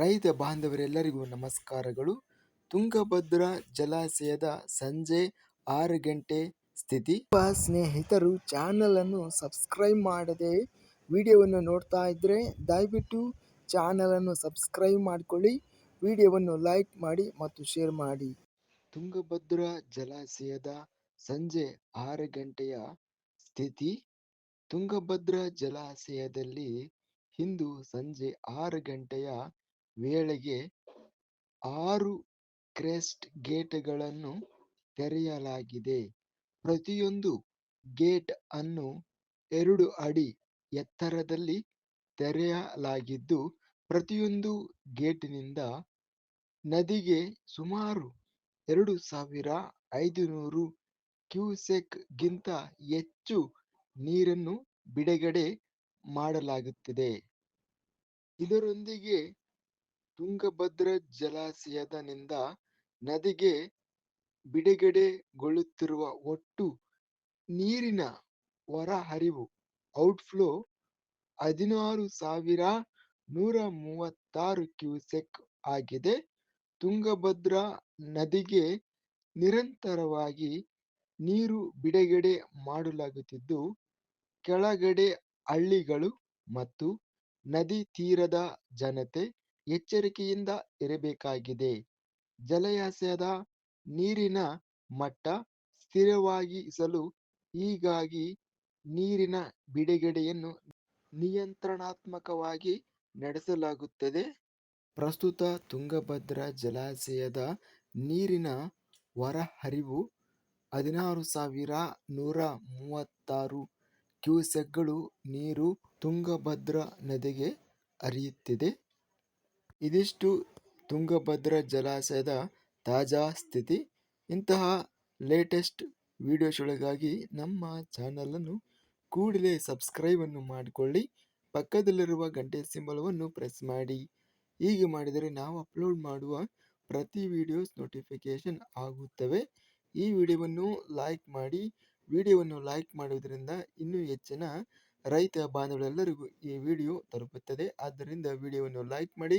ರೈತ ಬಾಂಧವರೆಲ್ಲರಿಗೂ ನಮಸ್ಕಾರಗಳು. ತುಂಗಭದ್ರಾ ಜಲಾಶಯದ ಸಂಜೆ ಆರು ಗಂಟೆ ಸ್ಥಿತಿ. ಸ್ನೇಹಿತರು, ಚಾನಲ್ ಅನ್ನು ಸಬ್ಸ್ಕ್ರೈಬ್ ಮಾಡದೆ ವಿಡಿಯೋವನ್ನು ನೋಡ್ತಾ ಇದ್ರೆ ದಯವಿಟ್ಟು ಚಾನಲ್ ಅನ್ನು ಸಬ್ಸ್ಕ್ರೈಬ್ ಮಾಡಿಕೊಳ್ಳಿ, ವಿಡಿಯೋವನ್ನು ಲೈಕ್ ಮಾಡಿ ಮತ್ತು ಶೇರ್ ಮಾಡಿ. ತುಂಗಭದ್ರಾ ಜಲಾಶಯದ ಸಂಜೆ ಆರು ಗಂಟೆಯ ಸ್ಥಿತಿ. ತುಂಗಭದ್ರಾ ಜಲಾಶಯದಲ್ಲಿ ಇಂದು ಸಂಜೆ ಆರು ಗಂಟೆಯ ವೇಳೆಗೆ ಆರು ಕ್ರೆಸ್ಟ್ ಗೇಟ್ಗಳನ್ನು ತೆರೆಯಲಾಗಿದೆ. ಪ್ರತಿಯೊಂದು ಗೇಟ್ ಅನ್ನು ಎರಡು ಅಡಿ ಎತ್ತರದಲ್ಲಿ ತೆರೆಯಲಾಗಿದ್ದು, ಪ್ರತಿಯೊಂದು ಗೇಟಿನಿಂದ ನದಿಗೆ ಸುಮಾರು ಎರಡು ಸಾವಿರ ಐದುನೂರು ಕ್ಯೂಸೆಕ್ ಗಿಂತ ಹೆಚ್ಚು ನೀರನ್ನು ಬಿಡುಗಡೆ ಮಾಡಲಾಗುತ್ತಿದೆ. ಇದರೊಂದಿಗೆ ತುಂಗಭದ್ರಾ ಜಲಾಶಯದ ನಿಂದ ನದಿಗೆ ಬಿಡುಗಡೆಗೊಳ್ಳುತ್ತಿರುವ ಒಟ್ಟು ನೀರಿನ ಹೊರಹರಿವು ಔಟ್ಫ್ಲೋ ಹದಿನಾರು ಸಾವಿರ ನೂರ ಮೂವತ್ತಾರು ಕ್ಯೂಸೆಕ್ ಆಗಿದೆ. ತುಂಗಭದ್ರಾ ನದಿಗೆ ನಿರಂತರವಾಗಿ ನೀರು ಬಿಡುಗಡೆ ಮಾಡಲಾಗುತ್ತಿದ್ದು, ಕೆಳಗಡೆ ಹಳ್ಳಿಗಳು ಮತ್ತು ನದಿ ತೀರದ ಜನತೆ ಎಚ್ಚರಿಕೆಯಿಂದ ಇರಬೇಕಾಗಿದೆ. ಜಲಾಶಯದ ನೀರಿನ ಮಟ್ಟ ಸ್ಥಿರವಾಗಿಸಲು ಹೀಗಾಗಿ ನೀರಿನ ಬಿಡುಗಡೆಯನ್ನು ನಿಯಂತ್ರಣಾತ್ಮಕವಾಗಿ ನಡೆಸಲಾಗುತ್ತದೆ. ಪ್ರಸ್ತುತ ತುಂಗಭದ್ರಾ ಜಲಾಶಯದ ನೀರಿನ ಹೊರಹರಿವು ಹದಿನಾರು ಸಾವಿರ ನೂರ ಮೂವತ್ತಾರು ಕ್ಯೂಸೆಕ್ಗಳು ನೀರು ತುಂಗಭದ್ರಾ ನದಿಗೆ ಹರಿಯುತ್ತಿದೆ. ಇದಿಷ್ಟು ತುಂಗಭದ್ರಾ ಜಲಾಶಯದ ತಾಜಾ ಸ್ಥಿತಿ. ಇಂತಹ ಲೇಟೆಸ್ಟ್ ವಿಡಿಯೋಸ್ಗಳಿಗಾಗಿ ನಮ್ಮ ಚಾನಲನ್ನು ಕೂಡಲೇ ಸಬ್ಸ್ಕ್ರೈಬನ್ನು ಮಾಡಿಕೊಳ್ಳಿ. ಪಕ್ಕದಲ್ಲಿರುವ ಗಂಟೆ ಸಿಂಬಲವನ್ನು ಪ್ರೆಸ್ ಮಾಡಿ. ಹೀಗೆ ಮಾಡಿದರೆ ನಾವು ಅಪ್ಲೋಡ್ ಮಾಡುವ ಪ್ರತಿ ವಿಡಿಯೋಸ್ ನೋಟಿಫಿಕೇಶನ್ ಆಗುತ್ತವೆ. ಈ ವಿಡಿಯೋವನ್ನು ಲೈಕ್ ಮಾಡಿ. ವಿಡಿಯೋವನ್ನು ಲೈಕ್ ಮಾಡುವುದರಿಂದ ಇನ್ನೂ ಹೆಚ್ಚಿನ ರೈತ ಬಾಂಧವರೆಲ್ಲರಿಗೂ ಈ ವಿಡಿಯೋ ತಲುಪುತ್ತದೆ. ಆದ್ದರಿಂದ ವಿಡಿಯೋವನ್ನು ಲೈಕ್ ಮಾಡಿ.